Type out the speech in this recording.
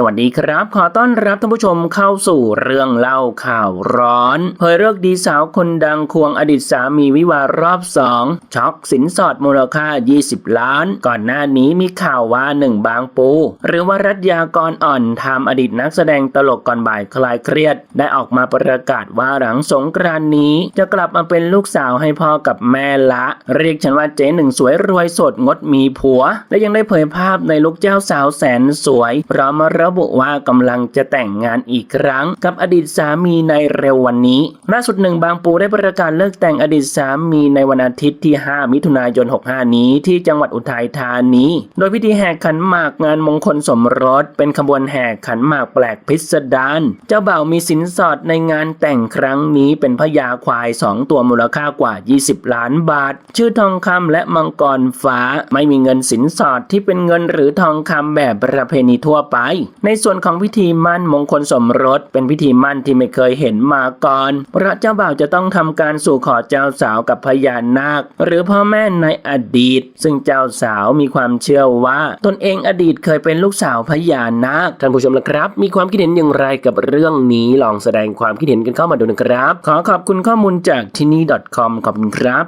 สวัสดีครับ ขอต้อนรับท่านผู้ชมเข้าสู่เรื่องเล่าข่าวร้อนเผยเลิกดีสาวคนดังควงอดีตสามีวิวารอบสองช็อกสินสอดมูลค่า 20 ล้าน ก่อนหน้านี้มีข่าวว่าหนึ่งบางปู หรือว่ารัตยากรอ่อนทำอดีตนักแสดงตลกก่อนบ่ายคลายเครียด ได้ออกมาประกาศว่าหลังสงกรานนี้ จะกลับมาเป็นลูกสาวให้พ่อกับแม่ละ เรียกฉันว่าเจ๊หนึ่งสวยรวยสดงดมีผัว และยังได้เผยภาพในลูกเจ้าสาวแสนสวยพร้อมมาระบุว่ากำลังจะแต่งงานอีกครั้ง กับอดีตสามีในเร็ววันนี้ล่าสุดหนึ่งบางปูได้ประกาศเลิกแต่งอดีตสามีในวันอาทิตย์ที่ 5 มิถุนายน 65 นี้ที่จังหวัดอุทัยธานีโดยพิธีแห่ขันหมากงานมงคลสมรส เป็นขบวนแห่ขันหมากแปลกพิสดารเจ้าบ่าวมีสินสอดในงานแต่งครั้งนี้เป็นพญาควาย 2 ตัวมูลค่ากว่า 20 ล้านบาท ชื่อทองคำและมังกรฟ้าไม่มีเงินสินสอดที่เป็นเงินหรือทองคำแบบประเพณีทั่วไปในส่วนของพิธีมั่นมงคลสมรส เป็นพิธีมั่นที่ไม่เคยเห็นมาก่อนเพราะเจ้าบ่าวจะต้องทำการสู่ขอเจ้าสาวกับพญานาค หรือพ่อแม่ในอดีต ซึ่งเจ้าสาวมีความเชื่อว่าตนเองอดีตเคยเป็นลูกสาวพญานาคท่านผู้ชมละครับ มีความคิดเห็นอย่างไรกับเรื่องนี้ลองแสดงความคิดเห็นกันเข้ามาดูนะครับ ขอขอบคุณข้อมูลจากที่นี่ .com ขอบคุณครับ